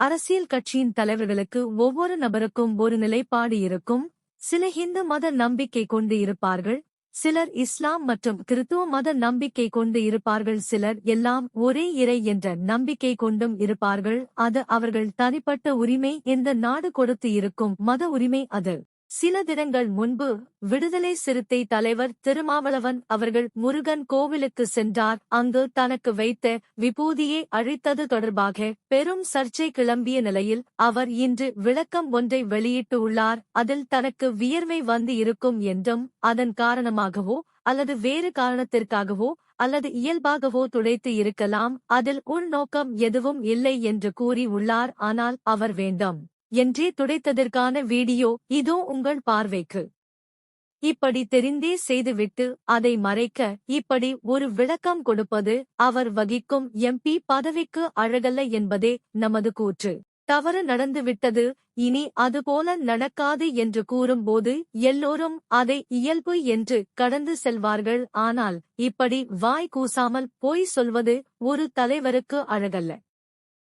அரசியல் கட்சியின் தலைவர்களுக்கு ஒவ்வொரு நபருக்கும் ஒரு நிலைப்பாடு இருக்கும். சில இந்து மத நம்பிக்கை கொண்டு இருப்பார்கள். சிலர் இஸ்லாம் மற்றும் கிறித்துவ மத நம்பிக்கை கொண்டு இருப்பார்கள். சிலர் எல்லாம் ஒரே இறை என்ற நம்பிக்கை கொண்டும் இருப்பார்கள். அது அவர்கள் தனிப்பட்ட உரிமை இந்த நாடு கொடுத்து இருக்கும் மத உரிமை அது. சில தினங்கள் முன்பு விடுதலை சிறுத்தை தலைவர் திருமாவளவன் அவர்கள் முருகன் கோவிலுக்கு சென்றார். அங்கு தனக்கு வைத்த விபூதியை அழித்தது தொடர்பாக பெரும் சர்ச்சை கிளம்பிய நிலையில் அவர் இன்று விளக்கம் ஒன்றை வெளியிட்டு உள்ளார். அதில் தனக்கு வியர்வை வந்து இருக்கும் என்றும் அதன் காரணமாகவோ அல்லது வேறு காரணத்திற்காகவோ அல்லது இயல்பாகவோ துடைத்து இருக்கலாம். அதில் உள்நோக்கம் எதுவும் இல்லை என்று கூறி உள்ளார். ஆனால் அவர் வேண்டும். என்றே துடைத்ததற்கான வீடியோ இதோ உங்கள் பார்வைக்கு. இப்படி தெரிந்தே செய்துவிட்டு அதை மறைக்க இப்படி ஒரு விளக்கம் கொடுப்பது அவர் வகிக்கும் எம்பி பதவிக்கு அழகல்ல என்பதே நமது கூற்று. தவறு நடந்துவிட்டது இனி அதுபோல நடக்காது என்று கூறும்போது எல்லோரும் அதை இயல்பு என்று கடந்து செல்வார்கள். ஆனால் இப்படி வாய் கூசாமல் போய் சொல்வது ஒரு தலைவருக்கு அழகல்ல.